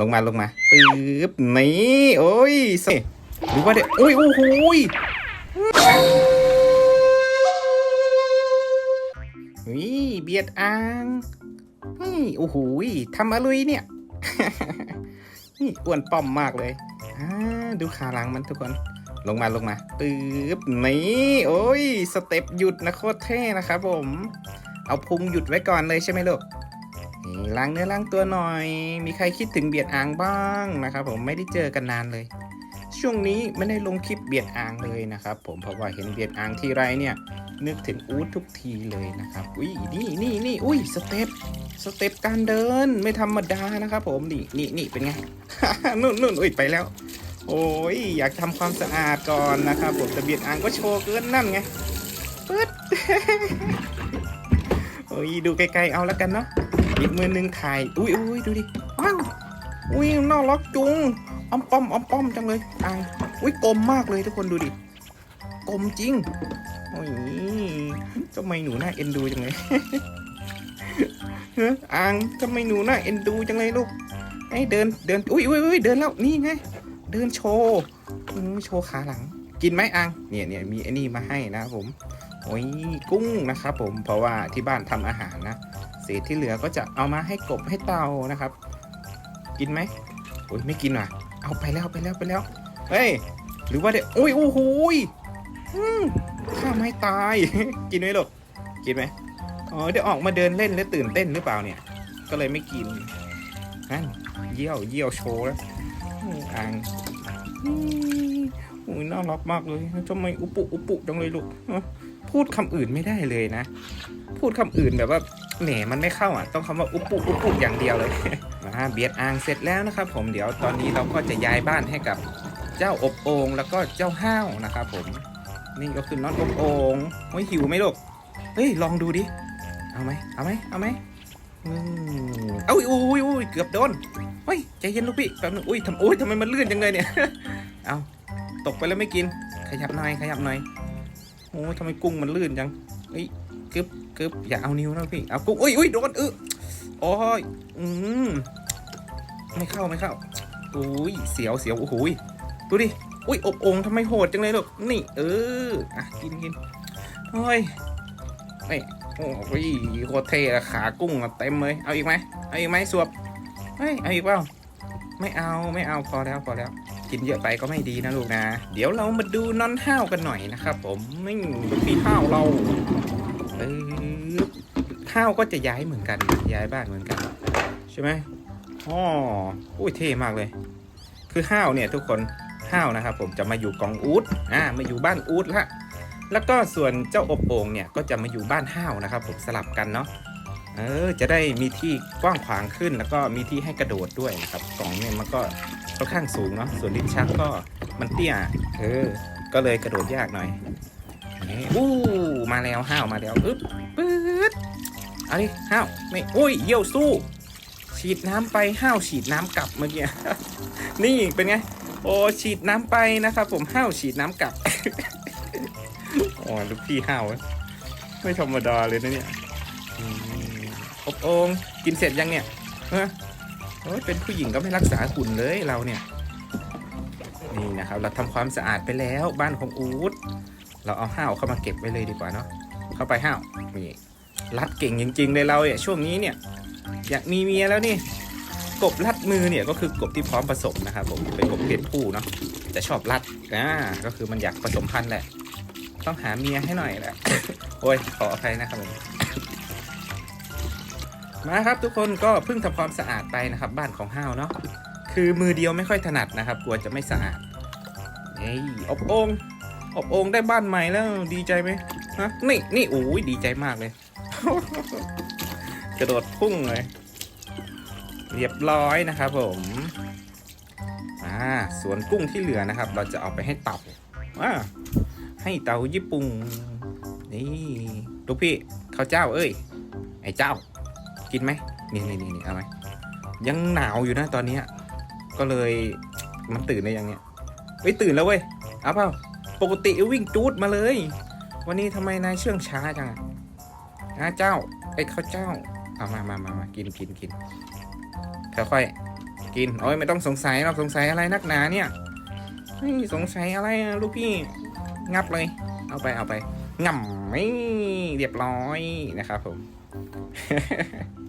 ลงมาลงมาปึ๊บนี่โอ้ยเสหรือว่าเด็กโอ้ยโอ้โหยวิเบียดอ่างนี่โอ้โหทำอะไรเนี่ยนี่อ้วนป้อมมากเลยดูขาหลังมันทุกคน ลงมาลงมาปึ๊บนี่โอ้ยสเต็ปหยุดนะโคตรเท่นะครับผม เอาพุงหยุดไว้ก่อนเลยใช่ไหมลูก ล้างเนื้อล้างตัวหน่อย มีใครคิดถึงเบียดอ่างบ้างนะครับ ผมไม่ได้เจอกันนานเลย ช่วงนี้ไม่ได้ลงคลิปเบียดอ่างเลยนะครับ ผมเพราะว่าเห็นเบียดอ่างทีไรเนี่ย นึกถึงอู๊ดทุกทีเลยนะครับอุ้ยนี่นี่นี่อุ้ยสเต็ปสเต็ปการเดินไม่ธรรมดานะครับ ผมนี่นี่นี่เป็นไงนู่นนู่นอุ้ยไปแล้ว โอ้ยอยากทำความสะอาดก่อนนะครับ ผมแต่เบียดอ่างก็โชว์เกินนั่นไงปึ๊ดโอ้ยดูไกลๆเอาแล้วกันเนาะ อีกมือหนึงถ่าย อุ้ยอุ้ยดูดิ ว้าว อุ้ยน่ารักจุงอ้อมป้อมอ้อมป้อมจังเลยอ่างอุ้ยกลมมากเลยทุกคนดูดิ กลมจริง โอ้ยทำไมหนูหน่าเอ็นดูจังเลยเฮ้ยอ่างทำไมหนูหน่าเอ็นดูจังเลยลูกไอ้เดินเดิน อุ้ยอุ้ยอุ้ยเดินแล้ว นี่ไง เดินโชว์โชว์ขาหลัง กินไหมอังเนี่ยเนี่ยมีไอ้นี่มาให้นะผม โอ้ยกุ้งนะครับผมเพราะว่าที่บ้านทำอาหารนะเศษที่เหลือก็จะเอามาให้กบให้เต่านะครับ กินไหมโอ้ยไม่กินว่ะ เอาไปแล้วไปแล้วไปแล้วเฮ้ยหรือว่าเด็กโอ้ยโอ้โหยอืมข้าไม่ตาย กินไหมลูกกินไหมอ๋อเดี๋ยวออกมาเดินเล่นแล้วตื่นเต้นหรือเปล่าเนี่ย ก็เลยไม่กินนั่นเยี่ยวเยี่ยวโชว์แล้วอ่างอุ้ยน่ารักมากเลยทำไมอุปุอุปุจังเลยลูกเอ้า พูดคำอื่นไม่ได้เลยนะ พูดคำอื่นแบบว่าแหมมันไม่เข้าอะ ต้องคำว่าอุปุอุปุอย่างเดียวเลยมาเบียดอ่างเสร็จแล้วนะครับ ผมเดี๋ยวตอนนี้เราก็จะย้ายบ้านให้กับเจ้าอบโอ่งแล้วก็เจ้าห้าวนะครับผมนี่ก็คือน้องอบโอ่งโอ้ยหิวไหมลูกเฮ้ยลองดูดิเอาไหมเอาไหมเอาไหมเอ้ยอุ้ยอุ้ยเกือบโดนเฮ้ยใจเย็นลูกพี่แป๊บนึงอุ้ยทำอุ้ยทำไมมันลื่นจังเลยเนี่ยเอาตกไปแล้วไม่กิน ขยับหน่อยขยับหน่อย โอ้ทำไมกุ้งมันลื่นจังเฮ้ยกึบกึบอย่าเอานิ้วนะพี่ เอากุ้งอุ้ยอุ้ยโดนเออโอ้ยอืมไม่เข้าไม่เข้าอุ้ยเสียวเสียวโอ้โหยดูดิอุ้ยอบองทำไมโหดจังเลยลูกนี่ เอออะกินกินโอ้ยนี่โอ้ยโคตรเท่ขากุ้งเต็มเลยเอาอีกไหมเอาอีกไหมสวบเฮ้ยเอาอีกเปล่า ไม่เอาไม่เอาพอแล้วพอแล้ว กินเยอะไปก็ไม่ดีนะลูกนะ เดี๋ยวเรามาดูนอนห้าวกันหน่อยนะครับผมไม่มีห้าวเราเออห้าวก็จะย้ายเหมือนกัน ย้ายบ้านเหมือนกัน ใช่ไหมอ๋ออุ้ยเท่มากเลย คือห้าวเนี่ยทุกคนห้าวนะครับผมจะมาอยู่กองอูดอ่ามาอยู่บ้านอูดละแล้วก็ส่วนเจ้าอบโอ่งเนี่ยก็จะมาอยู่บ้านห้าวนะครับผมสลับกันเนาะ เออจะได้มีที่กว้างขวางขึ้น แล้วก็มีที่ให้กระโดดด้วยนะครับกล่องเนี่ยมันก็ค่อนข้างสูงเนาะส่วนลิ้นชักก็มันเตี้ยเออก็เลยกระโดดยากหน่อยนี่อู้มาแล้วห้าวมาแล้วอึ๊บปึ๊ดเอาดิห้าวไม่อุ้ยเยี่ยวสู้ ฉีดน้ำไปห้าวฉีดน้ำกลับเมื่อกี้นี่เป็นไงโอ้ฉีดน้ำไปนะครับ ผมห้าวฉีดน้ำกลับโอ้ลูกพี่ห้าวไม่ธรรมดาเลยนะเนี่ย อบโองกินเสร็จยังเนี่ยฮะโอ้ยเป็นผู้หญิงก็ไม่รักษาหุ่นเลยเราเนี่ย นี่นะครับ เราทำความสะอาดไปแล้วบ้านของอูดเราเอาห้าวเข้ามาเก็บไว้เลยดีกว่าเนาะเข้าไปห้าวนี่รัดเก่งจริงๆเลยเราเนี่ยช่วงนี้เนี่ย อยากมีเมียแล้วนี่กบรัดมือเนี่ยก็คือกบที่พร้อมผสมนะครับผมเป็นกบเพศผู้เนาะจะชอบรัดอ่าก็คือมันอยากผสมพันธุ์แหละ ต้องหาเมียให้หน่อยแหละโอ้ยขออภัยนะครับผม มาครับทุกคนก็เพิ่งทำความสะอาดไปนะครับ บ้านของห้าวเนาะคือมือเดียวไม่ค่อยถนัดนะครับ กลัวจะไม่สะอาดเฮ้อบโองอบโองได้บ้านใหม่แล้วดีใจไหมฮะนี่นี่โอ้ยดีใจมากเลย กระโดดพุ่งเลย เรียบร้อยนะครับผมอ่าส่วนกุ้งที่เหลือนะครับ เราจะเอาไปให้เต่าอ่าให้เต่าญี่ปุ่นนี่ลูกพี่ข้าวเจ้าเอ้ยไอ้เจ้า กินไหมนี่นี่นี่นี่เอาไหมยังหนาวอยู่นะตอนเนี้ยก็เลยมันตื่นได้ยังเนี่ยเฮ้ยตื่นแล้วเว้ยเอาเปล่าปกติวิ่งจูดมาเลย วันนี้ทำไมนายเชื่องช้าจังอะนะเจ้าไอ้ข้าวเจ้าเอามามามามากินกินกินค่อยๆกินโอ้ยไม่ต้องสงสัยหรอกสงสัยอะไรนักหนาเนี่ยเฮ้ยสงสัยอะไรอะลูกพี่งับเลย เอาไปเอาไปง่ำไม่เรียบร้อยนะครับผม